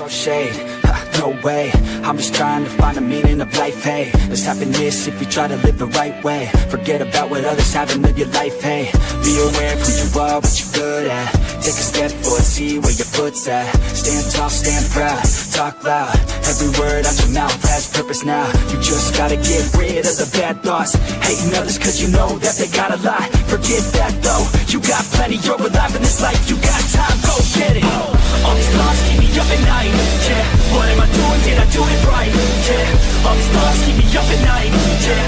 throw shade, ha, no way. I'm just trying to find the meaning of life, hey. There's happiness if you try to live the right way. Forget about what others have and live your life, hey. Be aware of who you are, what you're good at Take a step forward, see where your foot's at. Stand tall, stand proud, talk loud. Every word out your mouth has purpose now. You just gotta get rid of the bad thoughts. Hating others cause you know that they got a lot Forget that though, you got plenty, you're alive in this life You got time, go get it. All these thoughts keep me up at night, yeah. What am I doing, did I do it right, yeah. All these thoughts keep me up at night, yeah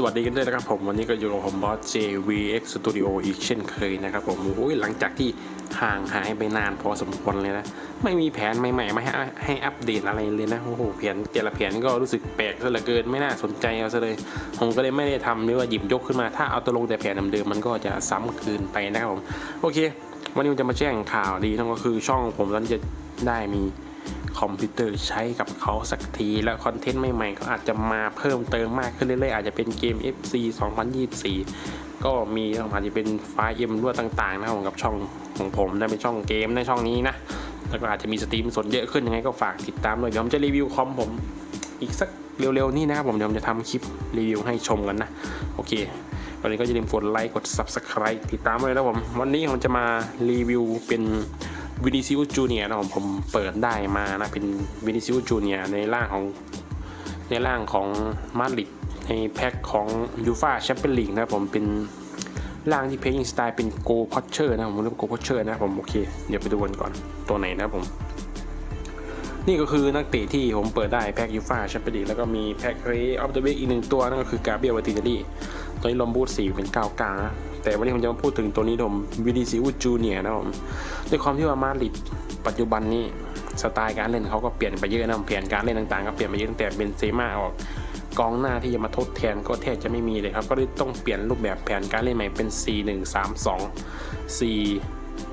สวัสดีกันด้วยนะครับผมวันนี้ก็อยู่กับผมบอส JVX Studio อีกเช่นเคยนะครับผมโอ้ยหลังจากที่ห่างหายไปนานพอสมควรเลยนะ ไม่มีแผนใหม่ๆมาให้ให้อัปเดตอะไรเลยนะโอ้โหแผนแต่ละแผนก็รู้สึกแปลกซะเหลือเกินไม่น่าสนใจเอาซะเลย ผมก็เลยไม่ได้ทำหรือว่าหยิบยกขึ้นมาถ้าเอาตัวลงแต่แผนเดิมๆมันก็จะซ้ำคืนไปนะครับผมโอเค วันนี้ผมจะมาแจ้งข่าวดีนั่นก็คือช่องผมตอนนี้จะได้มี คอมพิวเตอร์ใช้กับเขาสักที แล้วคอนเทนต์ใหม่ๆก็อาจจะมาเพิ่มเติมมากขึ้นเรื่อยๆ อาจจะเป็นเกม FC 2024 ก็มีอาจจะเป็นไฟล์เอ็มรั่วต่างๆนะครับกับช่องของผมได้เป็นช่องเกมในช่องนี้นะแล้วก็อาจจะมีสตรีมสดเยอะขึ้นยังไงก็ฝากติดตามด้วยเดี๋ยวผมจะรีวิวคอมผมอีกสักเร็วๆ นี่นะครับผมเดี๋ยวผมจะทำคลิปรีวิวให้ชมกันนะ โอเค วันนี้ก็อย่าลืมกดไลค์กด Subscribe ติดตามไว้นะผม วันนี้ผมจะมารีวิวเป็น วินิซิอุจูเนียนะผมผมเปิดได้มานะเป็นวินิซิอุจูเนียในร่างของในร่างของมาดริดในแพ็คของยูฟาแชมเปี้ยนลีกนะครับผมเป็นร่างที่เพลยิงสไตล์เป็นโกพอชเชอร์นะผมเรียกโกพอชเชอร์นะครับผมโอเคเดี๋ยวไปดูกันก่อนตัวไหนนะครับผม นี่ก็คือนักเตะที่ผมเปิดได้แพ็กยูฟาแชมเปี้ยนลีกแล้วก็มีแพ็กเรย์ออฟเดอะเวกอีกหนึ่งตัวนั่นก็คือกาเบียวัตินารีตัวนี้ลมบูทสี่เป็นเก้ากานะ แต่วันนี้ผมจะมาพูดถึงตัวนี้ผมวิดีซิวจูเนียนะผมด้วยความที่ว่ามาริดปัจจุบันนี้สไตล์การเล่นเขาก็เปลี่ยนไปเยอะนะเปลี่ยนการเล่นต่างๆก็เปลี่ยนไปเยอะตั้งแต่เบนเซม่าออกกองหน้าที่จะมาทดแทนก็แทบจะไม่มีเลยครับ ก็เลยต้องเปลี่ยนรูปแบบแผนการเล่นใหม่เป็น 4 1 3 2 4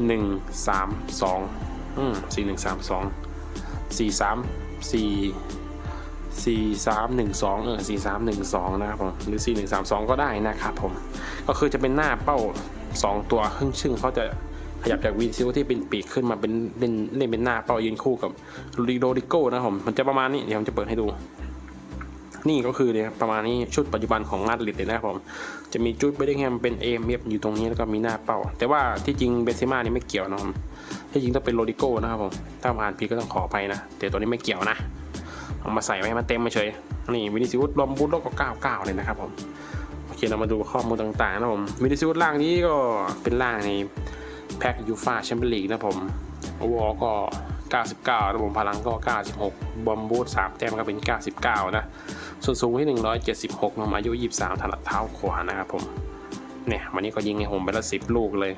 1 3 2อืม4 1 3 2 4 3 4 สี่สามหนึ่งสองเออสี่สามหนึ่งสองนะครับผม หรือสี่หนึ่งสามสองก็ได้นะครับผม ก็คือจะเป็นหน้าเป้าสองตัวครึ่งชึ่งเขาจะขยับจากวีซิลที่เป็นปีกขึ้นมาเป็นเล่นเล่นเป็นหน้าเป้ายืนคู่กับลูดิโดริโก้นะครับผม มันจะประมาณนี้ เดี๋ยวผมจะเปิดให้ดู นี่ก็คือเนี่ยประมาณนี้ชุดปัจจุบันของมาดริดเลยนะครับผม จะมีจุดเบดดิงแฮมเป็นเอมเอฟอยู่ตรงนี้แล้วก็มีหน้าเป้า แต่ว่าที่จริงเบนเซม่านี่ไม่เกี่ยวนะครับที่จริงต้องเป็นโรดิโก้นะครับผม ถ้าผ่านพีก็ต้องขอไปนะ แต่ตัวนี้ไม่เกี่ยวนะ เอามาใส่ไว้ให้มันเต็มมาเฉย นี่วินิซิวุสรวมบูทโลกก็99เลยนะครับผมโอเคเรามาดูข้อมูลต่างๆนะผมวินิซิวุสล่างนี้ก็เป็นล่างในแพ็กยูฟาแชมเปี้ยนลีกนะผมโอเวอร์ก็ 99นะผมพลังก็ 96 บอมบูท3แต้มก็เป็น 99 นะ ส่วนสูงที่ 176นะอายุ 23ถนัดเท้าขวานะครับผมเนี่ยวันนี้ก็ยิงให้ผมไปละ 10 ลูกเลย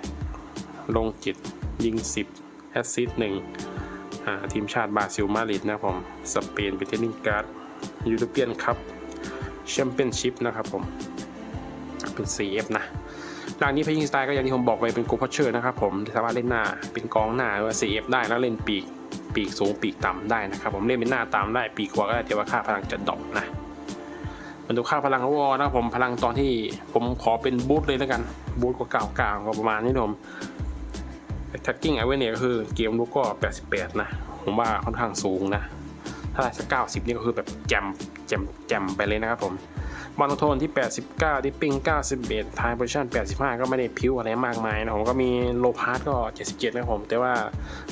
ลงจิตยิง 10 แอสซิสต์1 ทีมชาติบราซิลมาดริดนะครับผม สเปนเปเทนนิสการ์ดยูโรเปียนคัพแชมเปี้ยนชิพนะครับผม เป็น CF นะหลังนี้พยิงสไตล์ก็อย่างที่ผมบอกไปเป็นโกพัชเชอร์นะครับผมสามารถเล่นหน้าเป็นกองหน้าหรือว่า CF ได้แล้วเล่นปีกปีกสูงปีกต่ำได้นะครับ ผมเล่นเป็นหน้าตามได้ปีกขวาก็ได้แต่ว่าค่าพลังจะดรอปนะมาดูค่าพลังขอวอลนะครับผมพลังตอนที่ผมขอเป็นบูทเลยแล้วกันบูทก็เก่าๆก็ประมาณนี้ผม attacking awareness ก็คือเกมลุกก็ 88 นะ ผมว่าค่อนข้างสูงนะ ถ้าได้สัก90นี่ก็คือแบบแจมแจมแจมไปเลยนะครับผมบอลโทนที่ 89 ดิปปิ้ง 91 ทายโพซิชั่น 85 ก็ไม่ได้พิ้วอะไรมากมายนะผมก็มีโลพาร์ก็ 77 นะครับผม แต่ว่า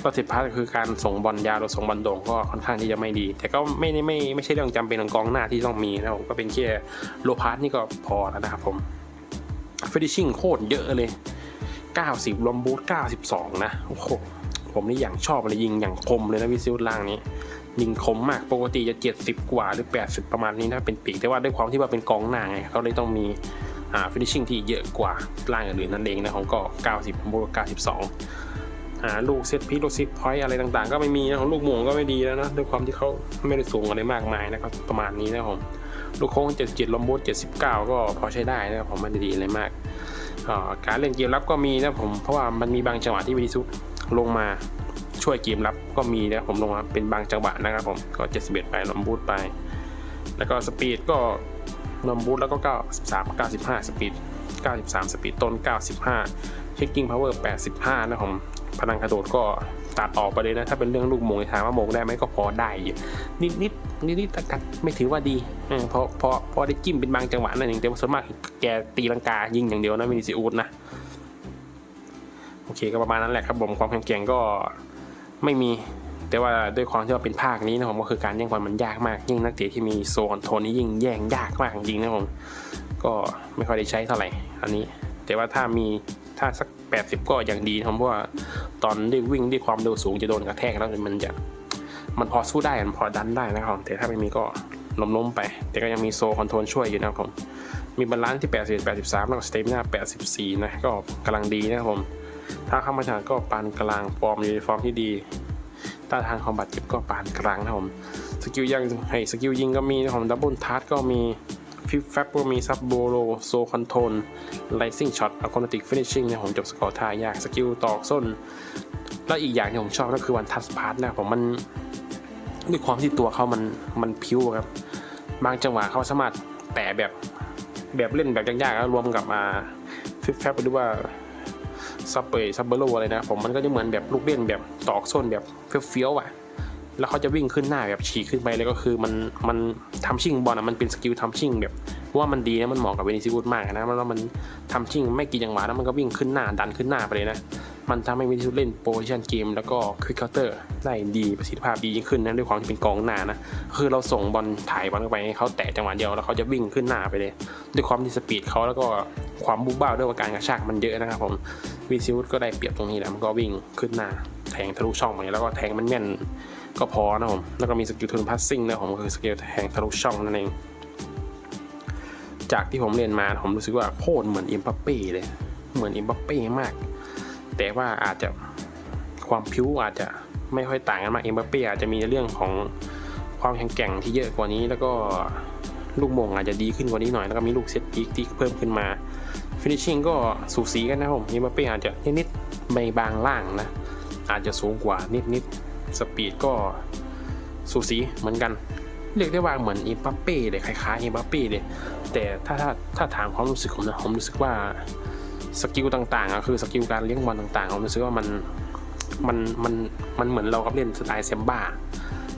ก็สิบพาร์คือการส่งบอลยาวหรือส่งบอลโด่งก็ค่อนข้างที่จะไม่ดี แต่ก็ไม่ไม่ไม่ไม่ใช่เรื่องจำเป็นของกองหน้าที่ต้องมีนะผมก็เป็นแค่โลพาร์นี่ก็พอแล้วนะครับผมฟินิชชิ่งโคตรเยอะเลย 90รวมบูท92 นะ โอ้โห ผมนี่อย่างชอบเลยยิงอย่างคมเลยนะวิซิลล่างนี้ ยิงคมมากปกติจะ70 กว่าหรือ 80 ประมาณนี้นะเป็นปีกแต่ว่าด้วยความที่ว่าเป็นกองหน้าไงเขาเลยต้องมีอ่าฟินิชชิ่งที่เยอะกว่าล่างอื่นนั่นเองนะผมก็ 90บูท92หาลูกเซตพีลูกซิปพอยต์อะไรต่างๆ ก็ไม่มีนะของลูกหม่งก็ไม่ดีแล้วนะด้วยความที่เขาไม่ได้สูงอะไรมากมายนะครับประมาณนี้นะผมลูกโค้ง77ลมบูท79 ก็พอใช้ได้นะผมไม่ได้ดีอะไรมากการเล่นเกมรับก็มีนะผมเพราะว่ามันมีบางจังหวะที่วินิซุ ลงมาช่วยเกมรับก็มีนะผมลงมาเป็นบางจังหวะนะครับผมก็ 71 ไปลมบูทไป แล้วก็สปีดก็ลมบูทแล้วก็ 93 95 สปีด 93 สปีดต้น 95เช็คกิ้งพาวเวอร์ 85 นะผมพลังกระโดดก็ตัดออกไปเลยนะ ถ้าเป็นเรื่องลูกมงถามว่ามงได้ไหมก็พอได้อยู่นิดนิดนิดนิดแต่กันไม่ถือว่าดีเพราะเพราะพราะได้จิ้มเป็นบางจังหวะนั่นเองแต่ว่าส่วนมากแกตีลังกายิงอย่างเดียวนะมินิซิอูดนะ เคก็ประมาณนั้นแหละครับผมความแข็งแกร่งก็ไม่มี แต่ว่าด้วยความที่ว่าเป็นภาคนี้นะผมก็คือการแย่งบอลมันยากมาก ยิ่งนักเตะที่มีโซนโทนนี้ยิ่งแย่งยากมากจริงนะผมก็ไม่ค่อยได้ใช้เท่าไหร่อันนี้ แต่ว่าถ้ามีถ้าสัก 80 ก็อย่างดีนะเพราะว่าตอนได้วิ่งด้วยความเร็วสูงจะโดนกระแทกแล้วมันจะมันพอสู้ได้มันพอดันได้นะครับแต่ถ้าไม่มีก็ล้มๆไป แต่ก็ยังมีโซคอนโทรลช่วยอยู่นะครับผมมีบาลานซ์ที่ 81 83 แล้วก็สเตมิน่า84 นะ ก็กำลังดีนะครับผม ถ้าเข้ามาทางก็ปานกลางฟอร์มอยู่ในฟอร์มที่ดีถ้าทางคอมบัตเจ็บก็ปานกลางนะครับผมสกิลยังให้สกิลยิงก็มีนะผมดับเบิลทัชก็มีฟิปแฟบก็มีซับโบโลโซคอนโทรลไลซิ่งช็อตอะคอมติกฟินิชชิ่งเนี่ยผมจบสกอร์ท่ายากสกิลตอกส้น แล้วอีกอย่างที่ผมชอบก็คือวันทัสพาร์ทนะผมมันด้วยความที่ตัวเขามันมันพิ้วครับ บางจังหวะเขาสามารถแตะแบบแบบเล่นแบบยากๆแล้วรวมกับมาฟิปแฟบหรือว่า ซับเปย์ซับเบโลอะไรนะผมมันก็จะเหมือนแบบลูกเล่นแบบตอกส้นแบบเฟี้ยวๆอะแล้วเขาจะวิ่งขึ้นหน้าแบบฉีกขึ้นไปเลยก็คือมันมันทำชิ่งบอลอะมันเป็นสกิลทำชิ่งแบบว่ามันดีนะมันเหมาะกับเวนิซิอุสมากนะแล้วมันทำชิ่งไม่กี่จังหวะแล้วมันก็วิ่งขึ้นหน้าดันขึ้นหน้าไปเลยนะ มันทำให้วนิซิอุสเล่นโปรชันเกมแล้วก็ควิกเคาน์เตอร์ได้ดีประสิทธิภาพดียิ่งขึ้นนะด้วยความที่เป็นกองหน้านะคือเราส่งบอลถ่ายบอลเข้าไปให้เขาแตะจังหวะเดียวแล้วเขาจะวิ่งขึ้นหน้าไปเลย ด้วยความที่สปีดเขาแล้วก็ความบูบ้าด้วยว่าการกระชากมันเยอะนะครับผมวีซิวก็ได้เปรียบตรงนี้แหละมันก็วิ่งขึ้นหน้าแทงทะลุช่องไปแล้วก็แทงมันแม่นก็พอนะผมแล้วก็มีสกิลทูนพัสซิ่งนะผมก็คือสกิลแทงทะลุช่องนั่นเองจากที่ผมเรียนมาผมรู้สึกว่าโคตรเหมือนอิมบัปเป้เลย เหมือนอิมบัปเป้มาก แต่ว่าอาจจะความพิ้วอาจจะไม่ค่อยต่างกันมากเอิมบัปเป้อาจจะมีเรื่องของความแข็งแกร่งที่เยอะกว่านี้ แล้วก็ลูกมงอาจจะดีขึ้นกว่านี้หน่อย แล้วก็มีลูกเซตพีคที่เพิ่มขึ้นมาฟินิชชิ่งก็สูสีกันนะครับผมอิมบัปเป้อาจจะนิดๆไม่บางล่างนะ อาจจะสูงกว่านิดๆสปีดก็สูสีเหมือนกันเรียกได้ว่าเหมือนเอิมบัปเป้เลยคล้ายๆอิมบัปเป้เลยแต่ถ้าถ้าถ้าถามความรู้สึกผมนะผมรู้สึกว่า สกิลต่างๆอะคือสกิลการเลี้ยงบอลต่างๆผมรู้สึกว่ามันมันมันมันเหมือนเรากับเล่นสไตล์เซมบ้า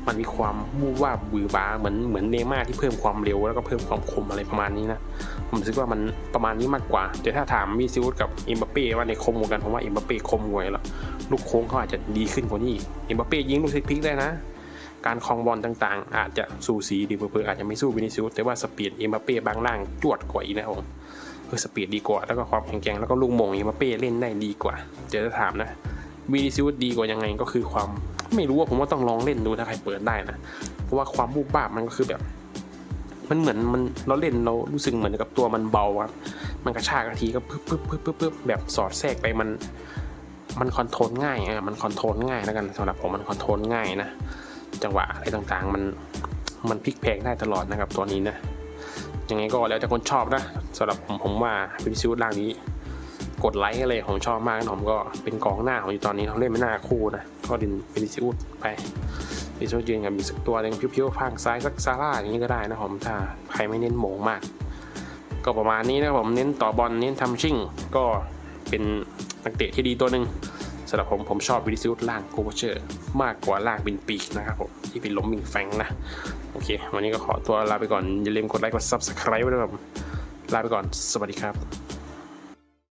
มันมีความวูบว่าบือบาเหมือนเหมือนเนม่าที่เพิ่มความเร็วแล้วก็เพิ่มความคมอะไรประมาณนี้นะผมรู้สึกว่ามันประมาณนี้มากกว่า แต่ถ้าถามมีซิวุสกับอิมบัปเป้ว่าในคมกว่ากันผมว่าอิมบัปเป้คมกว่าอยู่แล้วลูกโค้งเขาอาจจะดีขึ้นกว่านี้อิมบัปเป้ยิงลูกเซตพิกได้นะ การคลองบอลต่างๆ อาจจะสูสีดีเพื่อๆอาจจะไม่สู้วินิซิอุสแต่ว่าสปีดอิมบัปเป้บางล่างจวดกว่าอีกนะผม คือสปีดดีกว่า แล้วก็ความแข็งแกร่งแล้วก็ลูกโมงอิมบัปเป้เล่นได้ดีกว่า เดี๋ยวจะถามนะวินิซิอุสดีกว่ายังไงก็คือความไม่รู้ว่าผมว่าต้องลองเล่นดูถ้าใครเปิดได้นะ เพราะว่าความบูบบ้ามันก็คือแบบ มันเหมือนมันเราเล่นเรารู้สึกเหมือนกับตัวมันเบาครับมันกระชากทีก็ปึ๊บปึ๊บปึ๊บปึ๊บปึ๊บแบบสอดแทรกไปมันมันคอนโทรลง่ายอะมันคอนโทรลง่ายแล้วกันสำหรับผมมันคอนโทรลง่ายนะจังหวะอะไรต่างๆ มันมันพลิกแพลงได้ตลอดนะครับตัวนี้นะ ยังไงก็แล้วแต่คนชอบนะสำหรับผมผมว่าเป็นซิวล่างนี้ กดไลค์กันเลยผมชอบมากนะผมก็เป็นกองหน้าของอยู่ตอนนี้เขาเล่นไม่น่าคู่นะก็ดินเป็นซิวไปดิซิวยืนกับมีสักตัวหนึงพิ้วๆพังซ้ายสักซาร่าอย่างนี้ก็ได้นะผมถ้าใครไม่เน้นโหมงมาก ก็ประมาณนี้นะผมเน้นต่อบอลเน้นทำชิ่ง ก็เป็นนักเตะที่ดีตัวหนึ่งสำหรับผมผมชอบวิดิซิวล่างโคเชอร์ มากกว่าล่างบินปีกนะครับผมที่เป็นล้มมิงแฟงนะ โอเค วันนี้ก็ขอตัวลาไปก่อน อย่าลืมกดไลค์กด Subscribe ไว้ด้วยครับลาไปก่อน สวัสดีครับ